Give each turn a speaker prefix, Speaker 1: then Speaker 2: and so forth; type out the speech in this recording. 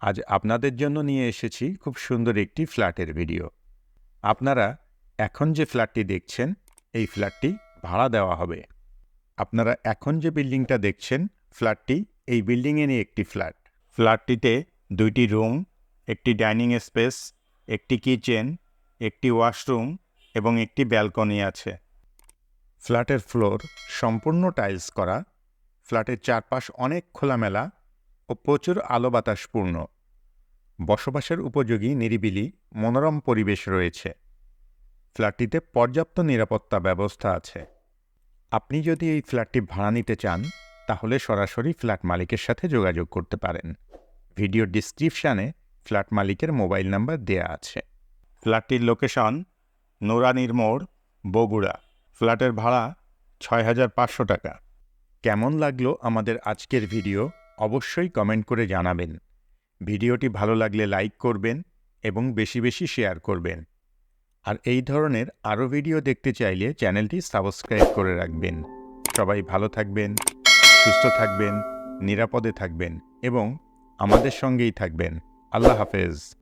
Speaker 1: আজ আপনাদের জন্য নিয়ে এসেছি খুব সুন্দর একটি ফ্ল্যাটের ভিডিও। আপনারা এখন যে ফ্ল্যাটটি দেখছেন, এই ফ্ল্যাটটি ভাড়া দেওয়া হবে। আপনারা এখন যে বিল্ডিংটা দেখছেন, ফ্ল্যাটটি এই বিল্ডিংয়েরই একটি ফ্ল্যাট। ফ্ল্যাটটিতে দুইটি রুম, একটি ডাইনিং স্পেস, একটি কিচেন, একটি ওয়াশরুম এবং একটি ব্যালকনি আছে। ফ্ল্যাটের ফ্লোর সম্পূর্ণ টাইলস করা। ফ্ল্যাটের চারপাশ অনেক খোলামেলা। ও প্রচুর আলো বাতাসপূর্ণ বসবাসের উপযোগী, নিরিবিলি, মনোরম পরিবেশ রয়েছে। ফ্ল্যাটটিতে পর্যাপ্ত নিরাপত্তা ব্যবস্থা আছে। আপনি যদি এই ফ্ল্যাটটি ভাড়া নিতে চান, তাহলে সরাসরি ফ্ল্যাট মালিকের সাথে যোগাযোগ করতে পারেন। ভিডিও ডিসক্রিপশানে ফ্ল্যাট মালিকের মোবাইল নাম্বার দেয়া আছে। ফ্ল্যাটটির লোকেশন নোরানির মোড়, বগুড়া। ফ্ল্যাটের ভাড়া ছয় হাজার পাঁচশো টাকা। কেমন লাগল আমাদের আজকের ভিডিও? অবশ্যই কমেন্ট করে জানাবেন। ভিডিওটি ভালো লাগলে লাইক করবেন এবং বেশি বেশি শেয়ার করবেন। আর এই ধরনের আরও ভিডিও দেখতে চাইলে চ্যানেলটি সাবস্ক্রাইব করে রাখবেন। সবাই ভালো থাকবেন, সুস্থ থাকবেন, নিরাপদে থাকবেন এবং আমাদের সঙ্গেই থাকবেন। আল্লাহ হাফেজ।